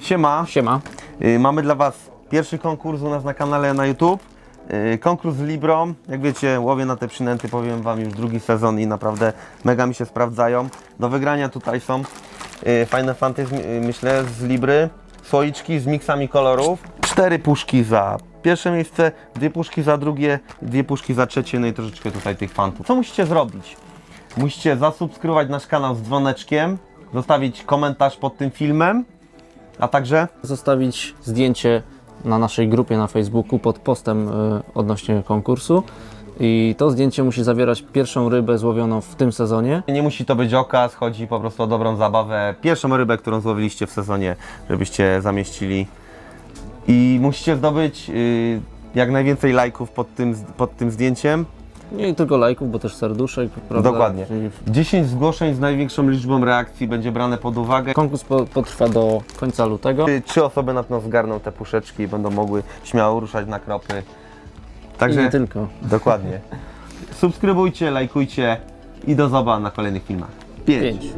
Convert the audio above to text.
Siema. Siema. Y, Mamy dla Was pierwszy konkurs u nas na kanale na YouTube. Y, Konkurs z Librą. Jak wiecie, łowię na te przynęty, powiem Wam już drugi sezon i naprawdę mega mi się sprawdzają. Do wygrania tutaj są y, fajne fanty, z- y, myślę, z Libry. Słoiczki z miksami kolorów. Cztery puszki za pierwsze miejsce, dwie puszki za drugie, dwie puszki za trzecie, no i troszeczkę tutaj tych fantów. Co musicie zrobić? Musicie zasubskrybować nasz kanał z dzwoneczkiem, zostawić komentarz pod tym filmem, a także Zostawić zdjęcie na naszej grupie na Facebooku pod postem y, odnośnie konkursu. I to zdjęcie musi zawierać pierwszą rybę złowioną w tym sezonie. Nie musi to być okaz, chodzi po prostu o dobrą zabawę. Pierwszą rybę, którą złowiliście w sezonie, żebyście zamieścili. I musicie zdobyć y, jak najwięcej lajków pod tym, pod tym zdjęciem. Nie tylko lajków, bo też serduszek. Prawda? Dokładnie. Czyli 10 zgłoszeń z największą liczbą reakcji będzie brane pod uwagę. Konkurs po, potrwa do końca lutego. Trzy osoby na pewno zgarną te puszeczki i będą mogły śmiało ruszać na kropy. I Także nie tylko. dokładnie. Subskrybujcie, lajkujcie i do zoba na kolejnych filmach. 5. Pięć.